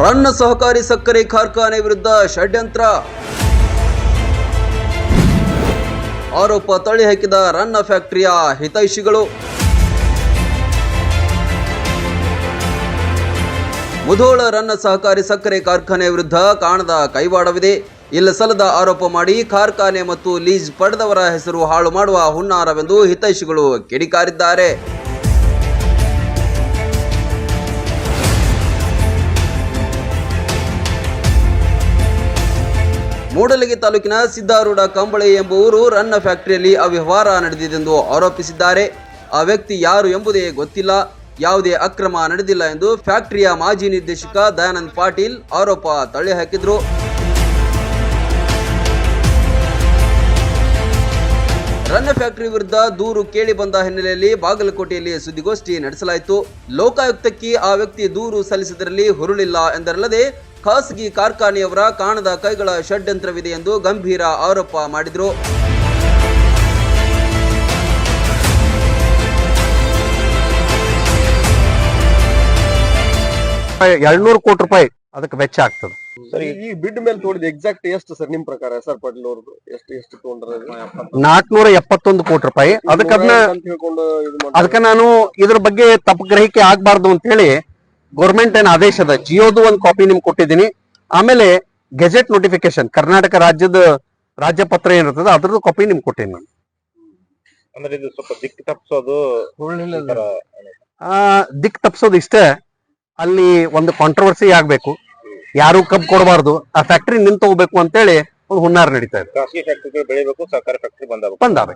ರನ್ನ ಸಹಕಾರಿ ಸಕ್ಕರೆ ಕಾರ್ಖಾನೆ ವಿರುದ್ಧ ಷಡ್ಯಂತ್ರ. ಆರೋಪ ತಳ್ಳಿ ಹಾಕಿದ ರನ್ನ ಫ್ಯಾಕ್ಟರಿಯ ಹಿತೈಷಿಗಳು. ಮುಧೋಳ ರನ್ನ ಸಹಕಾರಿ ಸಕ್ಕರೆ ಕಾರ್ಖಾನೆ ವಿರುದ್ಧ ಕಾಣದ ಕೈವಾಡವಿದೆ. ಇಲ್ಲ ಸಲ್ಲದ ಆರೋಪ ಮಾಡಿ ಕಾರ್ಖಾನೆ ಮತ್ತು ಲೀಸ್ ಪಡೆದವರ ಹೆಸರು ಹಾಳು ಮಾಡುವ ಹುನ್ನಾರವೆಂದು ಹಿತೈಷಿಗಳು ಕಿಡಿಕಾರಿದ್ದಾರೆ. ಮೂಡಲಗಿ ತಾಲೂಕಿನ ಸಿದ್ದಾರೂಢ ಕಂಬಳಿ ಎಂಬುವರು ರನ್ನ ಫ್ಯಾಕ್ಟರಿಯಲ್ಲಿ ಅವ್ಯವಹಾರ ನಡೆದಿದೆಂದು ಆರೋಪಿಸಿದ್ದಾರೆ. ಆ ವ್ಯಕ್ತಿ ಯಾರು ಎಂಬುದೇ ಗೊತ್ತಿಲ್ಲ. ಯಾವುದೇ ಅಕ್ರಮ ನಡೆದಿಲ್ಲ ಎಂದು ಫ್ಯಾಕ್ಟರಿಯ ಮಾಜಿ ನಿರ್ದೇಶಕ ದಯಾನಂದ್ ಪಾಟೀಲ್ ಆರೋಪ ತಳ್ಳಿ ಹಾಕಿದ್ರು ರನ್ನ ಫ್ಯಾಕ್ಟರಿ ವಿರುದ್ಧ ದೂರು ಕೇಳಿ ಬಂದ ಹಿನ್ನೆಲೆಯಲ್ಲಿ ಬಾಗಲಕೋಟೆಯಲ್ಲಿ ಸುದ್ದಿಗೋಷ್ಠಿ ನಡೆಸಲಾಯಿತು. ಲೋಕಾಯುಕ್ತಕ್ಕೆ ಆ ವ್ಯಕ್ತಿ ದೂರು ಸಲ್ಲಿಸಿದರಲ್ಲಿ ಹುರುಳಿಲ್ಲ ಎಂದರಲ್ಲದೆ ಖಾಸಗಿ ಕಾರ್ಖಾನೆಯವರ ಕಾಣದ ಕೈಗಳ ಷಡ್ಯಂತ್ರವಿದೆ ಎಂದು ಗಂಭೀರ ಆರೋಪ ಮಾಡಿದರು. ಎರಡ್ನೂರು ಕೋಟಿ ರೂಪಾಯಿ ಅದಕ್ಕೆ ವೆಚ್ಚ ಆಗ್ತದೆ. ಸರ್ ಈ ಬಿಡ್ ಮೇಲೆ ತೋಡಿದ ಎಕ್ಸಾಕ್ಟ್ ಎಷ್ಟು ಸರ್ ನಿಮ್ ಪ್ರಕಾರ ಎಸ್ ಆರ್ ಪಾಟೀಲ್ ಅವ್ರದ್ದು? ಎಷ್ಟು ಎಷ್ಟು ತಗೊಂಡ್ರೆ ನಾಲ್ಕನೂರ ಎಪ್ಪತ್ತೊಂದು ಕೋಟಿ ರೂಪಾಯಿ. ಅದಕ್ಕೆ ಅದನ್ನ. ಅದಕ್ಕೆ ನಾನು ಇದ್ರ ಬಗ್ಗೆ ತಪ್ಪು ಗ್ರಹಿಕೆ ಆಗ್ಬಾರ್ದು ಅಂತ ಹೇಳಿ ಗೌರ್ಮೆಂಟ್ ಏನ್ ಆದೇಶ ಅದ ಜಿಯೋದು ಒಂದು ಕಾಪಿ ನಿಮ್ಗೆ ಕೊಟ್ಟಿದ್ದೀನಿ. ಆಮೇಲೆ ಗೆಜೆಟ್ ನೋಟಿಫಿಕೇಶನ್ ಕರ್ನಾಟಕ ರಾಜ್ಯದ ರಾಜ್ಯ ಪತ್ರ ಏನಿರ್ತದ ಅದ್ರದ್ದು ಕಾಪಿ ನಿಮ್ಗೆ ಕೊಟ್ಟೇನಿ. ನಾನು ಅಂದ್ರೆ ಇದು ಸ್ವಲ್ಪ ದಿಕ್ಕು ತಪ್ಪಿಸೋದು ಆ, ದಿಕ್ ತಪ್ಸೋದು ಇಷ್ಟೇ. ಅಲ್ಲಿ ಒಂದು ಕಾಂಟ್ರವರ್ಸಿ ಆಗ್ಬೇಕು. ಯಾರು ಕಬ್ಬು ಕೊಡಬಾರ್ದು. ಆ ಫ್ಯಾಕ್ಟ್ರಿ ನಿಂತ ಹೋಗ್ಬೇಕು ಅಂತೇಳಿ ಒಂದು ಹುನ್ನಾರ ನಡೀತಾ ಇದೆ. ಖಾಸಗಿ ಫ್ಯಾಕ್ಟ್ರಿಗಳು ಬೆಳಿಬೇಕು ಸರ್ಕಾರಿ ಫ್ಯಾಕ್ಟ್ರಿ ಬಂದಾಗಬೇಕು ಬಂದಾವೆ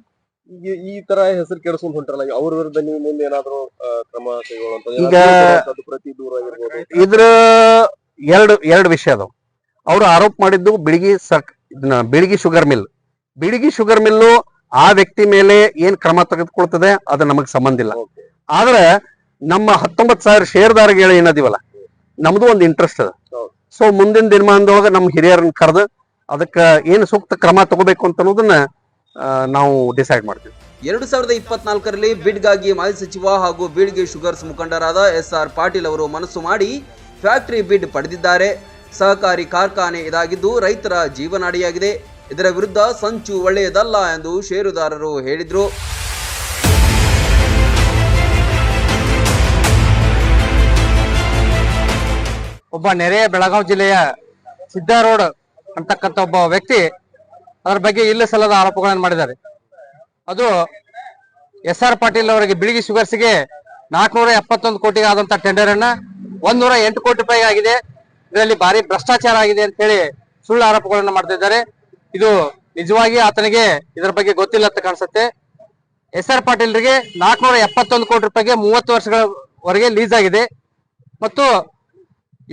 ಈ- ಈ ತರ ಹೆಸರು ಕೆಡಿಸ್ಕೊಂಡ್ ಹೊಂಟಾರಲ್ಲ ಅವ್ರ ವಿರುದ್ಧ ನೀವು ಮುಂದೆ ಏನಾದ್ರು ಕ್ರಮ ಕೈಗೊಳ್ಳುವಂತ ಪ್ರತಿ ದೂರ ಇದ್ರ ಎರಡು ಎರಡು ವಿಷಯ ಅದಾವ. ಅವರು ಆರೋಪ ಮಾಡಿದ್ದು ಬಿಳಿಗಿ ಸಕ್ Bilagi sugar mill Bilagi sugar mill ಆ ವ್ಯಕ್ತಿ ಮೇಲೆ ಏನ್ ಕ್ರಮ ತೆಗೆದುಕೊಳ್ತದೆ ಅದು ನಮಗ್ ಸಂಬಂಧ ಇಲ್ಲ. ಆದ್ರೆ ನಮ್ಮ ಹತ್ತೊಂಬತ್ ಸಾವಿರ ಶೇರ್ದಾರಗಳು ಏನದಿವಲ್ಲ ನಮ್ದು ಒಂದು ಇಂಟ್ರೆಸ್ಟ್ ಅದ. ಸೊ ಮುಂದಿನ ದಿನಮಾನದೊಳಗ ನಮ್ಮ ಹಿರಿಯರನ್ನ ಕರೆದು ಅದಕ್ಕ ಏನು ಸೂಕ್ತ ಕ್ರಮ ತಗೋಬೇಕು ಅಂತ ಅನ್ನೋದನ್ನ ನಾವು ಡಿಸೈಡ್ ಮಾಡ್ತೀವಿ. ಎರಡು ಸಾವಿರದ ಇಪ್ಪತ್ನಾಲ್ಕರಲ್ಲಿ ಬಿಡ್ಗಾಗಿ ಮಾಜಿ ಸಚಿವ ಹಾಗೂ ಬಿಡ್ಗೆ ಶುಗರ್ಸ್ ಮುಖಂಡರಾದ ಎಸ್ ಆರ್ ಪಾಟೀಲ್ ಅವರು ಮನಸ್ಸು ಮಾಡಿ ಫ್ಯಾಕ್ಟರಿ ಬಿಡ್ ಪಡೆದಿದ್ದಾರೆ. ಸಹಕಾರಿ ಕಾರ್ಖಾನೆ ಇದಾಗಿದ್ದು ರೈತರ ಜೀವನಾಡಿಯಾಗಿದೆ. ಇದರ ವಿರುದ್ಧ ಸಂಚು ಒಳ್ಳೆಯದಲ್ಲ ಎಂದು ಷೇರುದಾರರು ಹೇಳಿದರು. ಒಬ್ಬ ನೆರೆಯ ಬೆಳಗಾವಿ ಜಿಲ್ಲೆಯ ಸಿದ್ದಾರೋಡ್ ಅಂತಕ್ಕಂಥ ಒಬ್ಬ ವ್ಯಕ್ತಿ ಅದರ ಬಗ್ಗೆ ಇಲ್ಲ ಸಲ್ಲದ ಆರೋಪಗಳನ್ನು ಮಾಡಿದ್ದಾರೆ. ಅದು ಎಸ್ ಆರ್ ಪಾಟೀಲ್ ಅವರಿಗೆ ಬಿಳಿಗಿ ಶುಗರ್ಸ್ಗೆ ನಾಲ್ಕನೂರ ಎಪ್ಪತ್ತೊಂದು ಕೋಟಿಗೆ ಆದಂತ ಟೆಂಡರ್ ಅನ್ನ ಒಂದೂರ ಎಂಟು ಕೋಟಿ ರೂಪಾಯಿ ಆಗಿದೆ. ಇದರಲ್ಲಿ ಭಾರಿ ಭ್ರಷ್ಟಾಚಾರ ಆಗಿದೆ ಅಂತ ಹೇಳಿ ಸುಳ್ಳು ಆರೋಪಗಳನ್ನು ಮಾಡ್ತಿದ್ದಾರೆ. ಇದು ನಿಜವಾಗಿ ಆತನಿಗೆ ಇದರ ಬಗ್ಗೆ ಗೊತ್ತಿಲ್ಲ ಅಂತ ಕಾಣಿಸುತ್ತೆ. ಎಸ್ ಆರ್ ಪಾಟೀಲ್ರಿಗೆ ನಾಲ್ಕನೂರ ಎಪ್ಪತ್ತೊಂದು ಕೋಟಿ ರೂಪಾಯಿಗೆ ಮೂವತ್ತು ವರ್ಷಗಳವರೆಗೆ ಲೀಸ್ ಆಗಿದೆ. ಮತ್ತು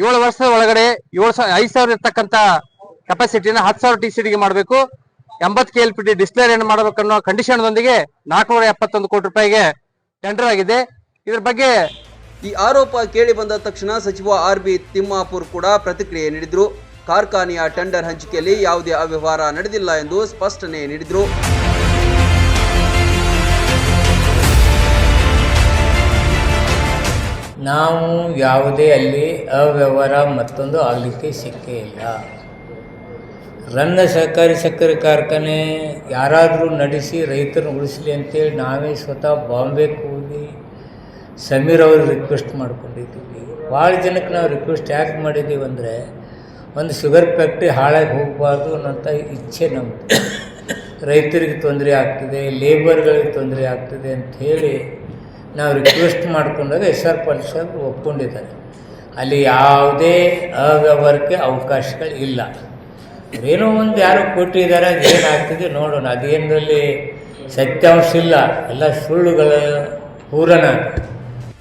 ಏಳು ವರ್ಷದ ಒಳಗಡೆ ಏಳು ಸಾವಿರ ಐದು ಸಾವಿರ ಇರ್ತಕ್ಕಂಥ ಕೆಪಾಸಿಟಿನ ಹತ್ತು ಸಾವಿರ ಟಿ ಸಿಡಿಗೆ ಮಾಡಬೇಕು. ಎಂಬತ್ತು ಕೆ ಎಲ್ ಪಿ ಟಿ ಡಿಸ್ಪ್ಲೇರಿಯನ್ನು ಮಾಡಬೇಕನ್ನೋ ಕಂಡೀಷನ್ದೊಂದಿಗೆ ನಾಲ್ಕುನೂರ ಎಪ್ಪತ್ತೊಂದು ಕೋಟಿ ರೂಪಾಯಿಗೆ ಟೆಂಡರ್ ಆಗಿದೆ. ಇದ್ರ ಬಗ್ಗೆ ಈ ಆರೋಪ ಕೇಳಿ ಬಂದ ತಕ್ಷಣ ಸಚಿವ ಆರ್ ಬಿ ತಿಮ್ಮಾಪುರ್ ಕೂಡ ಪ್ರತಿಕ್ರಿಯೆ ನೀಡಿದ್ರು. ಕಾರ್ಖಾನೆಯ ಟೆಂಡರ್ ಹಂಚಿಕೆಯಲ್ಲಿ ಯಾವುದೇ ಅವ್ಯವಹಾರ ನಡೆದಿಲ್ಲ ಎಂದು ಸ್ಪಷ್ಟನೆ ನೀಡಿದ್ರು. ನಾವು ಯಾವುದೇ ಅಲ್ಲಿ ಅವ್ಯವಹಾರ ಮತ್ತೊಂದು ಆಗಲಿಕ್ಕೆ ಸಿಕ್ಕೇ ಇಲ್ಲ. ರನ್ನ ಸಹಕಾರಿ ಸಕ್ಕರೆ ಕಾರ್ಖಾನೆ ಯಾರಾದರೂ ನಡೆಸಿ ರೈತರನ್ನ ಉಳಿಸಲಿ ಅಂತೇಳಿ ನಾವೇ ಸ್ವತಃ ಬಾಂಬೆಗೆ ಹೋಗಿ ಸಮೀರ್ ಅವ್ರಿಗೆ ರಿಕ್ವೆಸ್ಟ್ ಮಾಡ್ಕೊಂಡಿದ್ದೀವಿ. ಭಾಳ ಜನಕ್ಕೆ ನಾವು ರಿಕ್ವೆಸ್ಟ್ ಯಾಕೆ ಮಾಡಿದ್ದೀವಿ ಅಂದರೆ ಒಂದು ಶುಗರ್ ಫ್ಯಾಕ್ಟ್ರಿ ಹಾಳಾಗಿ ಹೋಗಬಾರ್ದು ಅನ್ನೋಂಥ ಇಚ್ಛೆ ನಮ್ಮದು ರೈತರಿಗೆ ತೊಂದರೆ ಆಗ್ತಿದೆ ಲೇಬರ್ಗಳಿಗೆ ತೊಂದರೆ ಆಗ್ತಿದೆ ಅಂಥೇಳಿ ನಾವು ರಿಕ್ವೆಸ್ಟ್ ಮಾಡ್ಕೊಂಡಾಗ ಎಸ್ ಆರ್ ಪಾಟೀಲ್ ಸಾಹೇಬ್ ಒಪ್ಕೊಂಡಿದ್ದಾರೆ. ಅಲ್ಲಿ ಯಾವುದೇ ಅವ್ಯವಹಾರಕ್ಕೆ ಅವಕಾಶಗಳು ಏನೋ ಒಂದು ಯಾರೋ ಕೊಟ್ಟಿದ್ದಾರೆ ಅದೇನಾಗ್ತದೆ ನೋಡೋಣ. ಅದೇನರಲ್ಲಿ ಸತ್ಯಾಂಶ ಇಲ್ಲ. ಎಲ್ಲ ಸುಳ್ಳುಗಳ ಪೂರಣ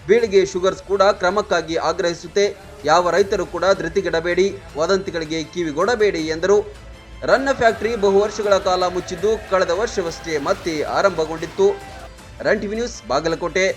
ಬೀಳಿಗೆ ಶುಗರ್ಸ್ ಕೂಡ ಕ್ರಮಕ್ಕಾಗಿ ಆಗ್ರಹಿಸುತ್ತೆ. ಯಾವ ರೈತರು ಕೂಡ ಧೃತಿಗಿಡಬೇಡಿ, ವದಂತಿಗಳಿಗೆ ಕಿವಿಗೊಡಬೇಡಿ ಎಂದರು. ರನ್ನ ಫ್ಯಾಕ್ಟರಿ ಬಹು ವರ್ಷಗಳ ಕಾಲ ಮುಚ್ಚಿದ್ದು, ಕಳೆದ ವರ್ಷವಷ್ಟೇ ಮತ್ತೆ ಆರಂಭಗೊಂಡಿತ್ತು. Run TV news Bagalkote.